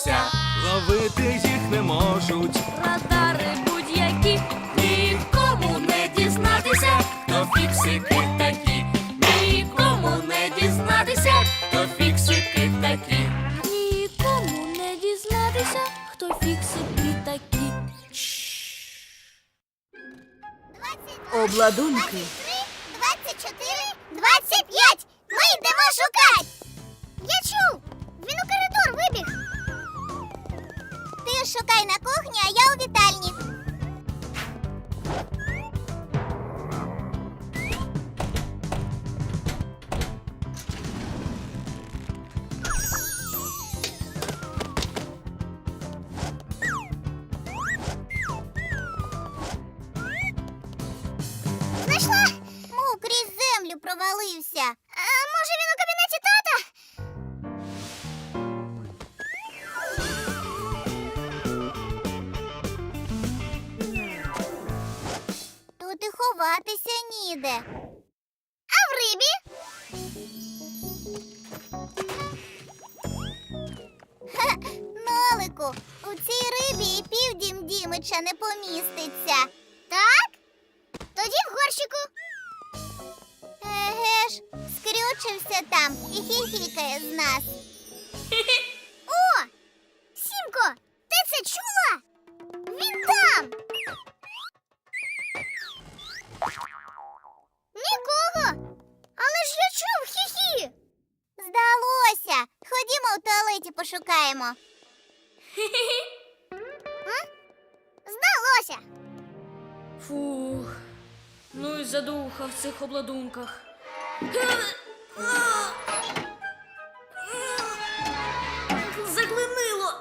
здалося. Ловити їх не можуть. радари будь-які. Нікому не дізнатися, хто фіксики такі. Нікому не дізнатися, хто фіксики такі. Нікому не дізнатися, хто фіксики такі. Обладунки. Провалився. А може він у кабінеті тата? Тут і ховатися ніде. А в рибі? Нолику, у цій рибі і півдім Дімича не поміститься. Так? Тоді в горщику. Скрючився там і хіхікає з нас. О! Сімко, ти це чула? Він там. Нікого. Але ж я чув хі-хі. Здалося. Ходімо в туалеті пошукаємо. М? Здалося. Фух. Ну і задуха в цих обладунках. Заглинило.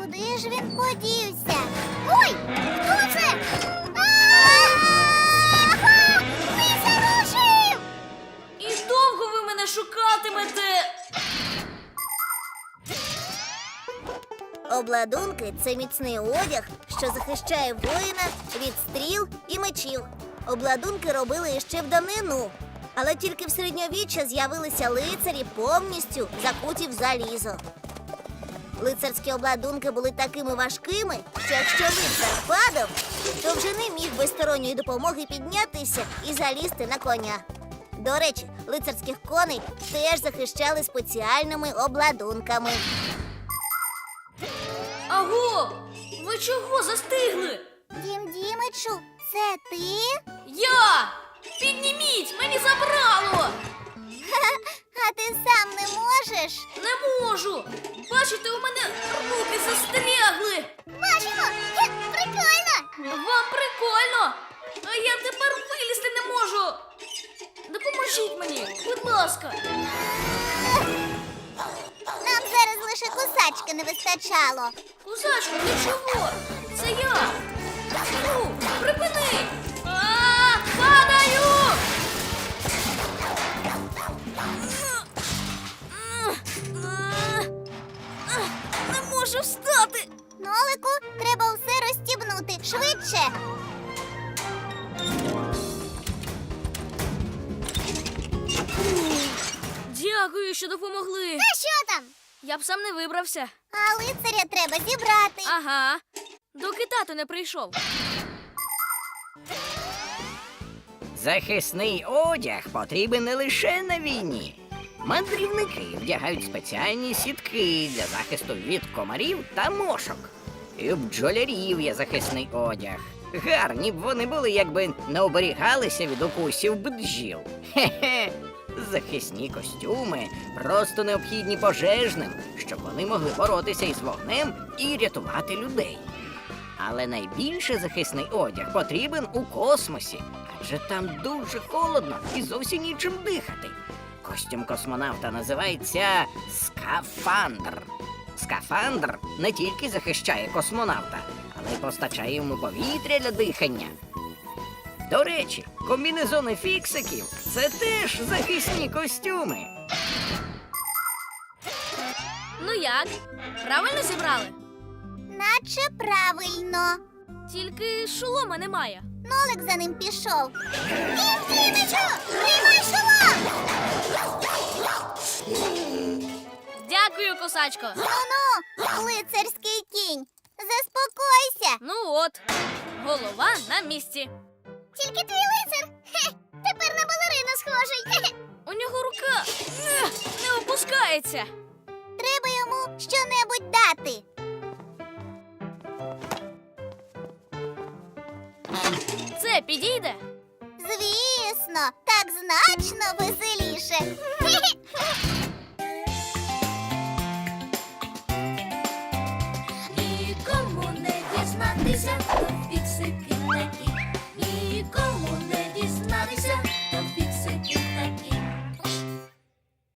Куди ж він подівся? Обладунки це міцний одяг, що захищає воїна від стріл і мечів. Обладунки робили іще в давнину, але тільки в середньовіччя з'явилися лицарі повністю закуті в залізо. Лицарські обладунки були такими важкими, що якщо лицар падав, то вже не міг без сторонньої допомоги піднятися і залізти на коня. До речі, лицарських коней теж захищали спеціальними обладунками. Аго! Ви чого застигли? Дім Дімичу, це ти? Я! Підніміть! Мені забрало! А ти сам не можеш? Не можу! Бачите, у мене руки застрягли! Бачимо! Хе, Прикольно! Вам прикольно! А я тепер вилізти не можу! Допоможіть мені, будь ласка! Нам зараз лише кусачки не вистачало. Кузачка, ти чого? Це я! Ну, припини! А, падаю! Не можу встати! Нолику, треба все розстібнути швидше. Дякую, що допомогли. Я б сам не вибрався. А лицаря треба зібрати. Ага. Доки тато не прийшов. Захисний одяг потрібен не лише на війні. Мандрівники вдягають спеціальні сітки для захисту від комарів та мошок. І у бджолярів є захисний одяг. Гарні б вони були, якби не оберігалися від укусів бджіл. Хе-хе. Захисні костюми просто необхідні пожежним, щоб вони могли боротися із вогнем і рятувати людей. Але найбільше захисний одяг потрібен у космосі, адже там дуже холодно і зовсім нічим дихати. Костюм космонавта називається скафандр. Скафандр не тільки захищає космонавта, але й постачає йому повітря для дихання. До речі, комбінезони фіксиків це теж захисні костюми. Ну як? Правильно зібрали? Наче правильно. Тільки шолома немає. Нолик за ним пішов. Дімичу, тримай шолом! Дякую, косачко. Ну-ну, лицарський кінь. Заспокойся. Ну от, голова на місці. Тільки твій лицар. Хе, тепер на балерину схожий. Хе-хе. У нього рука не, не опускається. Треба йому щонебудь дати. Це підійде? Звісно, так значно веселіше. Хе-хе. Нікому не дізнатися, хто